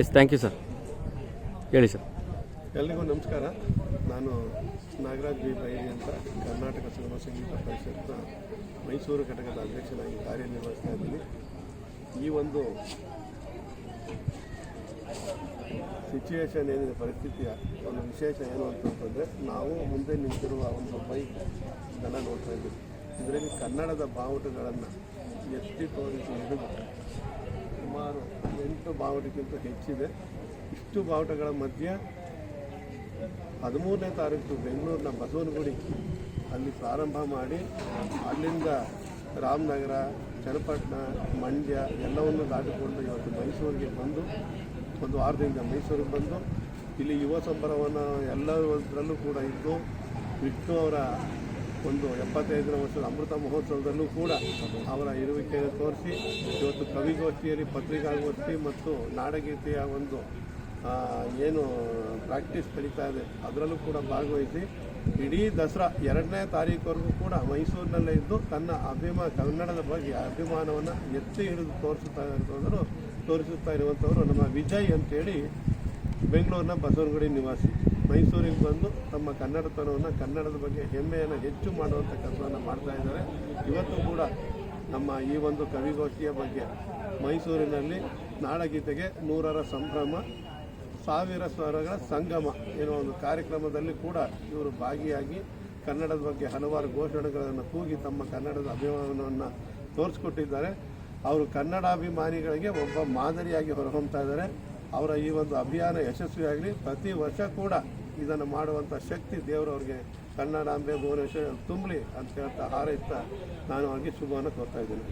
S thank you sir ಹೇಳಿ sir ಎಲ್ರಿಗೂ ನಮಸ್ಕಾರ. ನಾನು ನಾಗರಾಜ್ ಬಿ ಬೈರಿ ಅಂತ ಕರ್ನಾಟಕ ಸಿನಿಮಾ ಸಂಗೀತ ಪರಿಷತ್ನ ಮೈಸೂರು ಘಟಕದ ಅಧ್ಯಕ್ಷನಾಗಿ ಕಾರ್ಯನಿರ್ವಹಿಸ್ತಾ ಇದ್ದೀನಿ. ಈ ಒಂದು ಸಿಚುವೇಶನ್ ಏನಿದೆ, ಪರಿಸ್ಥಿತಿಯ ಒಂದು ವಿಶೇಷ ಏನು ಅಂತಂತಂದರೆ ನಾವು ಮುಂದೆ ನಿಂತಿರುವ ಒಂದು ಬೈಕ್ ಜನ ನೋಡ್ತಾ ಇದ್ದೀವಿ. ಇದರಲ್ಲಿ ಕನ್ನಡದ ಬಾವುಟಗಳನ್ನು ಎತ್ತಿ ತೋರಿಸಿ ಹಿಡಿದು ಸುಮಾರು ಎಂಟು ಬಾವುಟಕ್ಕಿಂತ ಹೆಚ್ಚಿದೆ. ಇಷ್ಟು ಬಾವುಟಗಳ ಮಧ್ಯೆ ಹದಿಮೂರನೇ ತಾರೀಕು ಬೆಂಗಳೂರಿನ ಬಸವನಗುಡಿ ಅಲ್ಲಿ ಪ್ರಾರಂಭ ಮಾಡಿ, ಅಲ್ಲಿಂದ ರಾಮನಗರ, ಚನ್ನಪಟ್ಟಣ, ಮಂಡ್ಯ ಎಲ್ಲವನ್ನು ದಾಟಿಕೊಂಡು ಇವತ್ತು ಮೈಸೂರಿಗೆ ಬಂದು, ಒಂದು ವಾರದಿಂದ ಮೈಸೂರಿಗೆ ಬಂದು, ಇಲ್ಲಿ ಯುವ ಸಂಭ್ರಮವನ್ನು ಎಲ್ಲದರಲ್ಲೂ ಕೂಡ ಇದ್ದು, ವಿಷ್ಣು ಅವರ ಒಂದು ಎಪ್ಪತ್ತೈದನೇ ವರ್ಷದ ಅಮೃತ ಮಹೋತ್ಸವದಲ್ಲೂ ಕೂಡ ಅವರ ಇರುವಿಕೆಯನ್ನು ತೋರಿಸಿ, ಇವತ್ತು ಕವಿಗೋಷ್ಠಿಯಲ್ಲಿ ಪತ್ರಿಕಾಗೋಷ್ಠಿ ಮತ್ತು ನಾಡಗೀತೆಯ ಒಂದು ಏನು ಪ್ರಾಕ್ಟೀಸ್ ನಡೀತಾ ಇದೆ, ಅದರಲ್ಲೂ ಕೂಡ ಭಾಗವಹಿಸಿ, ಇಡೀ ದಸರಾ ಎರಡನೇ ತಾರೀಕುವರೆಗೂ ಕೂಡ ಮೈಸೂರಿನಲ್ಲೇ ಇದ್ದು ತನ್ನ ಅಭಿಮಾನ ಕನ್ನಡದ ಬಗ್ಗೆ ಅಭಿಮಾನವನ್ನು ಎತ್ತಿ ಹಿಡಿದು ತೋರಿಸುತ್ತಾ ಇರುವಂಥವರು ತೋರಿಸುತ್ತಾ ಇರುವಂಥವರು ನಮ್ಮ ವಿಜಯ್ ಅಂತೇಳಿ ಬೆಂಗಳೂರಿನ ಬಸವನಗುಡಿ ನಿವಾಸಿ. ಮೈಸೂರಿಗೆ ಬಂದು ತಮ್ಮ ಕನ್ನಡತನವನ್ನು ಕನ್ನಡದ ಬಗ್ಗೆ ಹೆಮ್ಮೆಯನ್ನು ಹೆಚ್ಚು ಮಾಡುವಂಥ ಕೆಲಸವನ್ನು ಮಾಡ್ತಾ ಇದ್ದಾರೆ. ಇವತ್ತು ಕೂಡ ನಮ್ಮ ಈ ಒಂದು ಕವಿಗೋಷ್ಠಿಯ ಬಗ್ಗೆ ಮೈಸೂರಿನಲ್ಲಿ ನಾಡಗೀತೆಗೆ ನೂರರ ಸಂಭ್ರಮ, ಸಾವಿರ ಸ್ವರಗಳ ಸಂಗಮ ಎನ್ನುವ ಒಂದು ಕಾರ್ಯಕ್ರಮದಲ್ಲಿ ಕೂಡ ಇವರು ಭಾಗಿಯಾಗಿ ಕನ್ನಡದ ಬಗ್ಗೆ ಹಲವಾರು ಘೋಷಣೆಗಳನ್ನು ಕೂಗಿ ತಮ್ಮ ಕನ್ನಡದ ಅಭಿಮಾನವನ್ನು ತೋರಿಸ್ಕೊಟ್ಟಿದ್ದಾರೆ. ಅವರು ಕನ್ನಡಾಭಿಮಾನಿಗಳಿಗೆ ಒಬ್ಬ ಮಾದರಿಯಾಗಿ ಹೊರಹೊಮ್ತಾ ಇದ್ದಾರೆ. ಅವರ ಈ ಒಂದು ಅಭಿಯಾನ ಯಶಸ್ವಿಯಾಗಲಿ ಪ್ರತಿ ವರ್ಷ ಕೂಡ ಇದನ್ನು ಮಾಡುವಂಥ ಶಕ್ತಿ ದೇವರವ್ರಿಗೆ ಕನ್ನಡಾಂಬೆ ಭುವನೇಶ್ವರ ತುಂಬಲಿ ಅಂತ ಹೇಳ್ತಾ ಹಾರೈಸ್ತಾ ನಾನು ಅವ್ರಿಗೆ ಶುಭವನ್ನು ಕೊಡ್ತಾ ಇದ್ದೀನಿ.